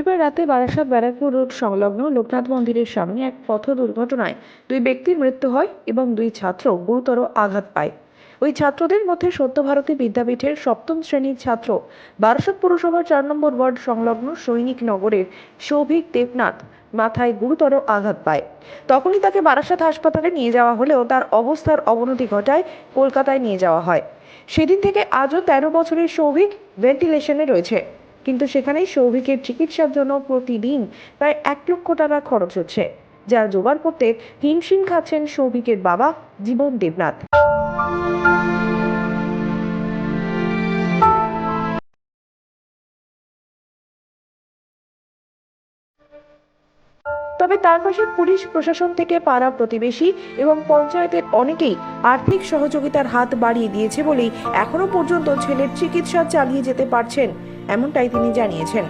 রবিবার রাতে বারাসাত ব্যারাকপুর রোড সংলগ্ন লোকনাথ মন্দিরের সামনে এক পথ দুর্ঘটনায় দুই ব্যক্তির মৃত্যু হয় এবং দুই ছাত্র গুরুতর আঘাত পায়। ওই ছাত্রদের মধ্যে সত্যভারতী বিদ্যাপীঠের সপ্তম শ্রেণির ছাত্র, বারাসাত পুরসভার চার নম্বর ওয়ার্ড সংলগ্ন সৈনিক নগরের সৌভিক দেবনাথ মাথায় গুরুতর আঘাত পায়। তখনই তাকে বারাসাত হাসপাতালে নিয়ে যাওয়া হলেও তার অবস্থার অবনতি ঘটায় কলকাতায় নিয়ে যাওয়া হয়। সেদিন থেকে আজও তেরো বছরের সৌভিক ভেন্টিলেশনে রয়েছে। কিন্তু সেখানেই সৌভিকের চিকিৎসার জন্য প্রতিদিন প্রায় এক লক্ষ টাকা খরচ হচ্ছে। যা জোগাড় করতে হিমশিম খাচ্ছেন সৌভিকের বাবা জীবন দেবনাথ। তবে তার পাশে পুলিশ, প্রশাসন থেকে পাড়া প্রতিবেশী এবং পঞ্চায়েতের অনেকেই আর্থিক সহযোগিতার হাত বাড়িয়ে দিয়েছে বলেই এখনও পর্যন্ত ছেলের চিকিৎসা চালিয়ে যেতে পারছেন এমনটাই তিনি জানিয়েছেন।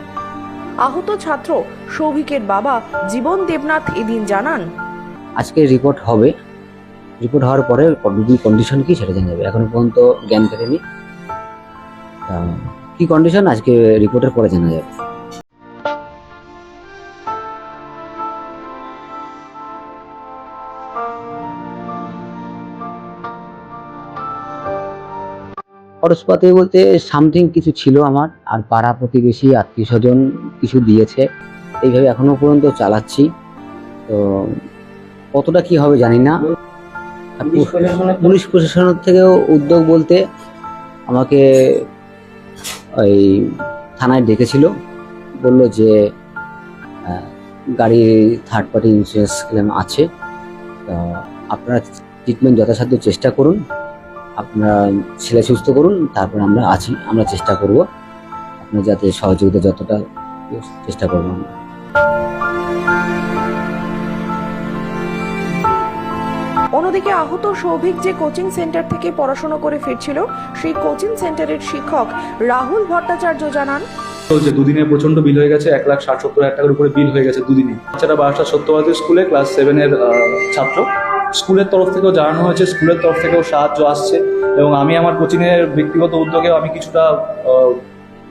আহত ছাত্র সৌভিকের বাবা জীবন দেবনাথ এদিন জানান, আজকে রিপোর্ট হবে। রিপোর্ট হওয়ার পরে রুগীর কন্ডিশন কি সেটা জানা যাবে। এখন পর্যন্ত জ্ঞান ফেরেনি। কি কন্ডিশন আজকে রিপোর্টের পরে জানা যাবে। খরচপাতি বলতে সামথিং কিছু ছিল আমার আর পাড়া প্রতিবেশী আত্মীয় স্বজন কিছু দিয়েছে। এইভাবে এখনও পর্যন্ত চালাচ্ছি। তো কতটা কি হবে জানি না। পুলিশ প্রশাসনের থেকেও উদ্যোগ বলতে আমাকে ওই থানায় ডেকেছিল। বলল যে গাড়ির থার্ড পার্টি ইন্স্যুরেন্স ক্লেম আছে। আপনারা ট্রিটমেন্ট যথাসাধ্য চেষ্টা করুন, আপনারা ছেলে সুস্থ করুন, তারপর আমরা আছি, আমরা চেষ্টা করব। আপনার যাতে সহযোগিতা যতটা চেষ্টা করব অন্যদিকে আহত সৌভিক যে কোচিং সেন্টার থেকে পড়াশোনা করে ফিরছিল, সেই কোচিং সেন্টারের শিক্ষক রাহুল ভট্টাচার্য জানান যে দুদিনে প্রচণ্ড বিল হয়ে গেছে, এক লাখ ষাট সত্তর টাকার উপরে বিল হয়ে গেছে দুদিনে। বাচ্চাটা বারাসাত সত্যবাদী স্কুলে ক্লাস সেভেনের ছাত্র। স্কুলের তরফ থেকেও জানানো হয়েছে, স্কুলের তরফ থেকেও সাহায্য আসছে এবং আমি আমার কোচিংয়ের ব্যক্তিগত উদ্যোগেও আমি কিছুটা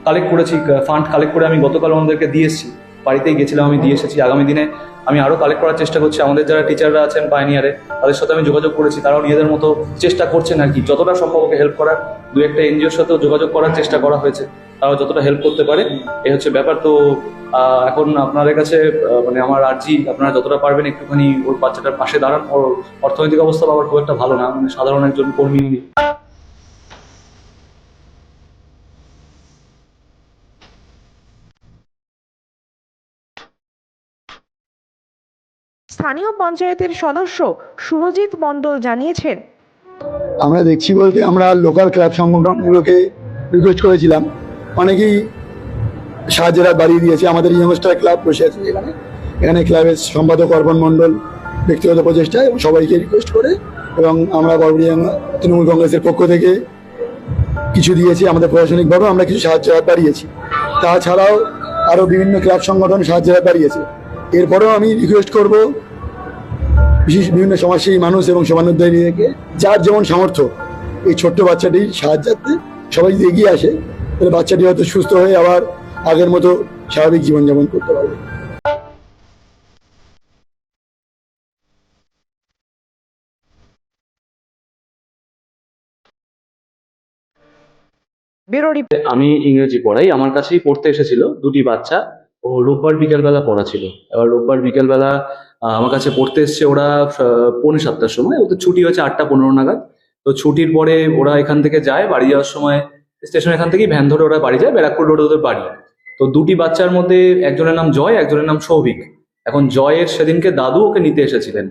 কালেক্ট করেছি ফান্ড কালেক্ট করে আমি গতকাল দিয়ে এসেছি। বাড়িতেই গেছিলাম, আমি দিয়ে এসেছি। আগামী দিনে আমি আরও কালেক্ট করার চেষ্টা করছি। আমাদের যারা টিচাররা আছেন পাইনিয়ারে তাদের সাথে আমি যোগাযোগ করেছি। তারাও নিজেদের মতো চেষ্টা করছেন আর কি। যতটা সম্ভব হেল্প করার, দু একটা এনজিওর সাথেও যোগাযোগ করার চেষ্টা করা হয়েছে। তারাও যতটা হেল্প করতে পারে। এই হচ্ছে ব্যাপার। তো আহ, এখন আপনাদের কাছে আহ, মানে আমার আর্জি আপনারা যতটা পারবেন একটুখানি ওর বাচ্চাটার পাশে দাঁড়ান। ওর অর্থনৈতিক অবস্থা আবার খুব একটা ভালো না। মানে সাধারণ একজন কর্মী স্থানীয় পঞ্চায়েতের সদস্য সুরজিৎ মণ্ডল জানিয়েছেন। আমরা দেখছি বলতে আমরা লোকাল ক্লাব সংগঠনগুলোকে রিকোয়েস্ট করেছিলাম। অনেকেই সাহায্যের বাড়িয়ে দিয়েছে। আমাদের ইয়ংস্টার ক্লাব বসে আছে এখানে এখানে ক্লাবের সম্পাদক অর্পণ মণ্ডল ব্যক্তিগত প্রচেষ্টা এবং সবাইকে রিকোয়েস্ট করে এবং আমরা বড়বড়িয়া তৃণমূল কংগ্রেসের পক্ষ থেকে কিছু দিয়েছি। আমাদের প্রশাসনিকভাবে আমরা কিছু সাহায্যের হাত বাড়িয়েছি। তাছাড়াও আরও বিভিন্ন ক্লাব সংগঠন সাহায্যের হাত বাড়িয়েছে। এরপরেও আমি রিকোয়েস্ট করব বিশেষ বিভিন্ন সমাজসেবী মানুষ এবং সমানোদ্ধারীদেরকে যার যেমন সামর্থ্য, এই ছোট্ট বাচ্চাটির সাহায্যার্থে সবাই যদি এগিয়ে আসে তাহলে বাচ্চাটি হয়তো সুস্থ হয়ে আবার আগের মতো স্বাভাবিক জীবনযাপন করতে পারবে। আমি ইংরেজি পড়াই আমার কাছেই পড়তে এসেছিল দুটি বাচ্চা। ও রোববার বিকেলবেলা পড়া ছিল। এবার রোববার বিকেলবেলা আহ, আমার কাছে পড়তে এসছে ওরা আহ, পৌনে সাতটার সময়। ওদের ছুটি হচ্ছে আটটা পনেরো নাগাদ। তো ছুটির পরে ওরা এখান থেকে যায় বাড়ি যাওয়ার সময় স্টেশন এখান থেকেই ভ্যান ধরে ওরা বাড়ি যায়, ব্যারাকপুর রোড ওদের বাড়ি। তো দুটি বাচ্চার মধ্যে একজনের নাম জয়, একজনের নাম সৌভিক। এখন জয়ের সেদিনকে দাদু ওকে নিতে এসেছিলেন।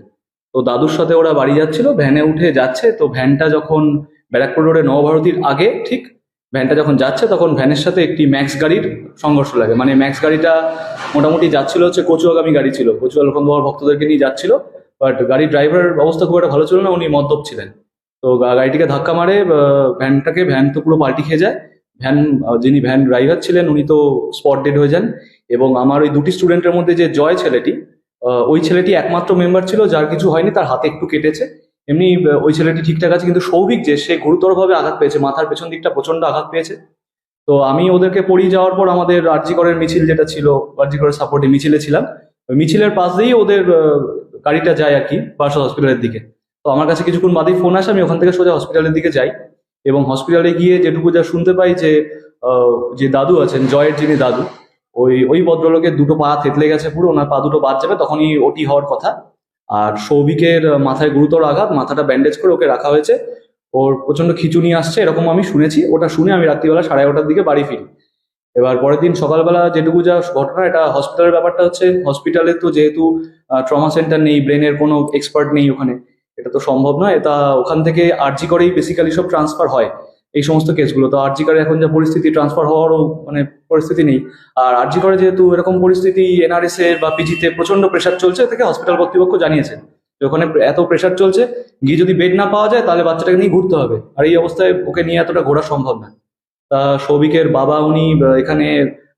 তো দাদুর সাথে ওরা বাড়ি যাচ্ছিল, ভ্যানে উঠে যাচ্ছে। তো ভ্যানটা যখন ব্যারাকপুর রোডে নবভারতীর আগে, ঠিক, ভ্যানটা যখন যাচ্ছে, তখন ভ্যানের সাথে একটি ম্যাক্স গাড়ির সংঘর্ষ লাগে। মানে ম্যাক্স গাড়িটা মোটামুটি যাচ্ছিল, হচ্ছে কচুয়াগামী গাড়ি ছিল। কচুয়া লোকন ভক্তদেরকে নিয়ে যাচ্ছিল। বাট গাড়ির ড্রাইভারের অবস্থা খুব একটা ভালো ছিল না, উনি মদ্যপ ছিলেন। তো গাড়িটিকে ধাক্কা মারে ভ্যানটাকে, ভ্যান তো পুরো পাল্টি খেয়ে যায়। ভ্যান যিনি ভ্যান ড্রাইভার ছিলেন, উনি তো স্পট ডেড হয়ে যান। এবং আমার ওই দুটি স্টুডেন্টের মধ্যে যে জয় ছেলেটি ওই ছেলেটি একমাত্র মেম্বার ছিল, যার কিছু হয়নি, তার হাতে একটু কেটেছে। এমনি ওই ছেলেটি ঠিকঠাক আছে, কিন্তু সৌভিক যে, সে গুরুতরভাবে আঘাত পেয়েছে, মাথার পেছন দিকটা প্রচণ্ড আঘাত পেয়েছে। তো আমি ওদেরকে পড়িয়ে যাওয়ার পর আমাদের আরজিকরের মিছিল যেটা ছিল আরজিকরের সাপোর্টে মিছিলে ছিলাম। মিছিলের পাশ দিয়েই ওদের গাড়িটা যায় আর কি পার্সাল হসপিটালের দিকে। তো আমার কাছে কিছুক্ষণ বাদেই ফোন আসে, আমি ওখান থেকে সোজা হসপিটালের দিকে যাই এবং হসপিটালে গিয়ে যেটুকু যা শুনতে পাই যে যে দাদু আছেন, জয়ের যিনি দাদু, ওই ওই ভদ্রলোকের দুটো পা থেতলে গেছে পুরো, ওনার পা দুটো বাদ যাবে, তখনই ওটি হওয়ার কথা। আর সৌভিকের মাথায় গুরুতর আঘাত, মাথাটা ব্যান্ডেজ করে ওকে রাখা হয়েছে। ওর প্রচণ্ড খিচুনি আসছে, এরকম আমি শুনেছি, ওটা শুনে আমি রাত্রিবেলা সাড়ে এগারোটার দিকে বাড়ি ফিরি। এবার পরের দিন সকালবেলা যেটুকু যা ঘটনা, এটা হসপিটালের ব্যাপারটা হচ্ছে হসপিটালে তো যেহেতু ট্রমা সেন্টার নেই ব্রেনের কোনো এক্সপার্ট নেই ওখানে এটা তো সম্ভব নয়, এটা ওখান থেকে আরজি করেই বেসিক্যালি সব ট্রান্সফার হয়, এই সমস্ত কেসগুলো তো আরজি করে এখন যা পরিস্থিতি ট্রান্সফার হওয়ারও মানে পরিস্থিতি নেই। আর আরজি করে যেহেতু এরকম পরিস্থিতি এনআরএস এর বা পিজিতে প্রচণ্ড প্রেশার চলছে থেকে হসপিটাল কর্তৃপক্ষ জানিয়েছে যে ওখানে এত প্রেশার চলছে, গিয়ে যদি বেড না পাওয়া যায়, তাহলে বাচ্চাটাকে নিয়ে ঘুরতে হবে। আর এই অবস্থায় ওকে নিয়ে এতটা ঘোরা সম্ভব না। তা সৌভিকের বাবা উনি এখানে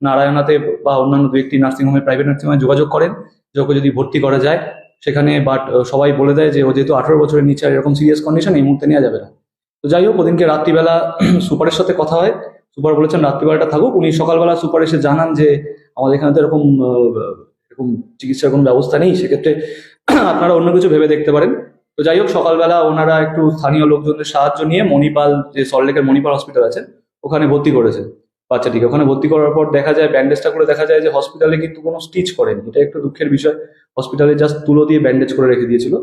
নারায়ণাতে বা অন্যান্য দু একটি নার্সিংহোমে প্রাইভেট নার্সিংহোমে যোগাযোগ করেন যে ওকে যদি ভর্তি করা যায়। সেখানে বাট সবাই বলে দেয় যে, ও যেহেতু আঠারো বছরের নিচে এরকম সিরিয়াস কন্ডিশন এই মুহূর্তে নেওয়া যাবে না। তো যাই হোক, ওদিনকে রাত্রিবেলা সুপারের সাথে কথা হয়। সুপার বলেছেন, রাত্রিবেলাটা থাকুক। উনি সকালবেলা সুপার এসে জানান যে, আমাদের এখানে তো এরকম এরকম চিকিৎসার কোনো ব্যবস্থা নেই। সেক্ষেত্রে আপনারা অন্য কিছু ভেবে দেখতে পারেন। তো যাই হোক, সকালবেলা ওনারা একটু স্থানীয় লোকজনদের সাহায্য নিয়ে মণিপাল, যে সল্টলেকের মণিপাল হসপিটাল আছে ওখানে ভর্তি করেছে বাচ্চাটিকে ওখানে ভর্তি করার পর দেখা যায় ব্যান্ডেজটা করে দেখা যায় যে হসপিটালে কিন্তু কোনো স্টিচ করেনি। এটা একটু দুঃখের বিষয়। হসপিটালে জাস্ট তুলো দিয়ে ব্যান্ডেজ করে রেখে দিয়েছিল।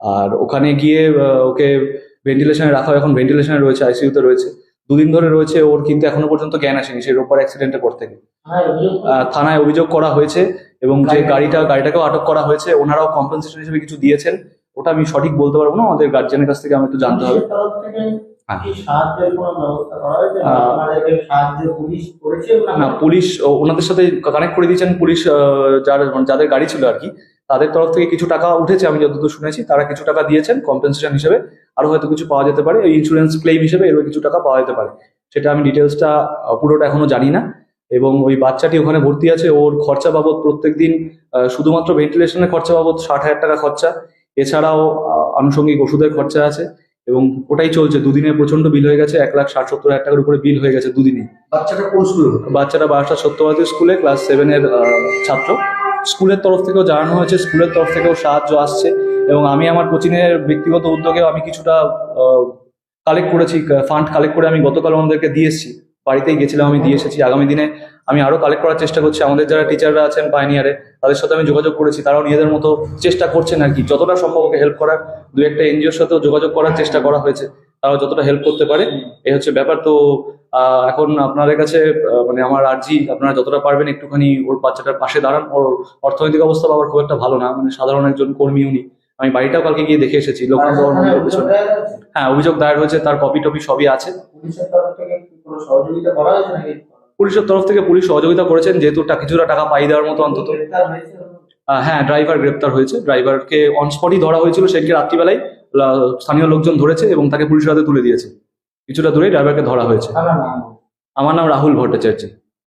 আর ওখানে গিয়ে ওকে ভেন্টিলেশনে রাখা এখন ভেন্টিলেশনে রয়েছে আইসিইউতে রয়েছে। দুদিন ধরে রয়েছে ওর কিন্তু এখনও পর্যন্ত জ্ঞান আসেনি সেই রোববার অ্যাক্সিডেন্টের পর থেকে থানায় অভিযোগ করা হয়েছে এবং যে গাড়িটা গাড়িটাকেও আটক করা হয়েছে ওনারাও কম্পেনসেশন হিসেবে কিছু দিয়েছেন। ওটা আমি সঠিক বলতে পারব না আমাদের গার্জিয়ানের কাছ থেকে আমি একটু জানতে হবে। পুলিশ না পুলিশ ও, ওনাদের সাথে কানেক্ট করে দিয়েছেন পুলিশ যার মানে যাদের গাড়ি ছিল আর কি। তাদের তরফ থেকে কিছু টাকা উঠেছে আমি যতদূর শুনেছি তারা কিছু টাকা দিয়েছেন কম্পেনসেশন হিসেবে। আরও হয়তো কিছু পাওয়া যেতে পারে ইন্স্যুরেন্স ক্লেম হিসেবে এরও কিছু টাকা পাওয়া যেতে পারে। সেটা আমি ডিটেলসটা পুরোটা এখনও জানি না। এবং ওই বাচ্চাটি ওখানে ভর্তি আছে ওর খরচা বাবদ প্রত্যেকদিন আহ, শুধুমাত্র ভেন্টিলেশনের খরচা বাবদ ষাট হাজার টাকা খরচা। এছাড়াও আনুষঙ্গিক ওষুধের খরচা আছে। এবং ওটাই চলছে দুদিনে প্রচণ্ড বিল হয়ে গেছে এক লাখ ষাট সত্তর হাজার টাকার উপরে বিল হয়ে গেছে দুদিনে। বাচ্চাটা কোন স্কুলে বাচ্চারা বারাসাত সত্যবাদী স্কুলে ক্লাস সেভেনের ছাত্র। স্কুলের তরফ থেকেও জানানো হয়েছে স্কুলের তরফ থেকেও সাহায্য আসছে এবং আমি আমার কোচিংয়ের ব্যক্তিগত উদ্যোগে আমি কিছুটা কালেক্ট করেছি ফান্ড কালেক্ট করে আমি গতকাল আমাদেরকে দিয়ে এসেছি। বাড়িতেই গেছিলাম, আমি দিয়ে এসেছি। আগামী দিনে আমি আরও কালেক্ট করার চেষ্টা করছি। আমাদের যারা টিচাররা আছেন পাইনিয়ারে তাদের সাথে আমি যোগাযোগ করেছি। তারাও নিজেদের মতো চেষ্টা করছেন আর কি। যতটা সম্ভব ওকে হেল্প করার, দু একটা এনজিওর সাথেও যোগাযোগ করার চেষ্টা করা হয়েছে। তারাও যতটা হেল্প করতে পারে এই হচ্ছে ব্যাপার। তো এখন আপনাদের কাছে মানে আমার আর্জি, আপনারা যতটা পারবেন একটুখানি ওর বাচ্চাটার পাশে দাঁড়ান। ওর অর্থনৈতিক অবস্থা আবার খুব একটা ভালো না। মানে সাধারণ একজন কর্মী উনি। আমি বাড়িটাও কালকে গিয়ে দেখে এসেছি, লোকনাথ হ্যাঁ অভিযোগ দায়ের হয়েছে, তার কপি টপি সবই আছে। সহযোগিতা করা হয়েছে নাকি? পুলিশের তরফ থেকে পুলিশ সহযোগিতা করেছেন যেহেতু কিছুটা টাকা পাই দেওয়ার মতো অন্তত। হ্যাঁ ড্রাইভার গ্রেপ্তার হয়েছে। ড্রাইভারকে অন স্পটই ধরা হয়েছিল সেদিকে রাত্রিবেলায়। স্থানীয় লোকজন ধরেছে এবং তাকে পুলিশের হাতে তুলে দিয়েছে। কিছুটা দূরে ড্রাইভারকে ধরা হয়েছে। আমার নাম রাহুল ভট্টাচার্য।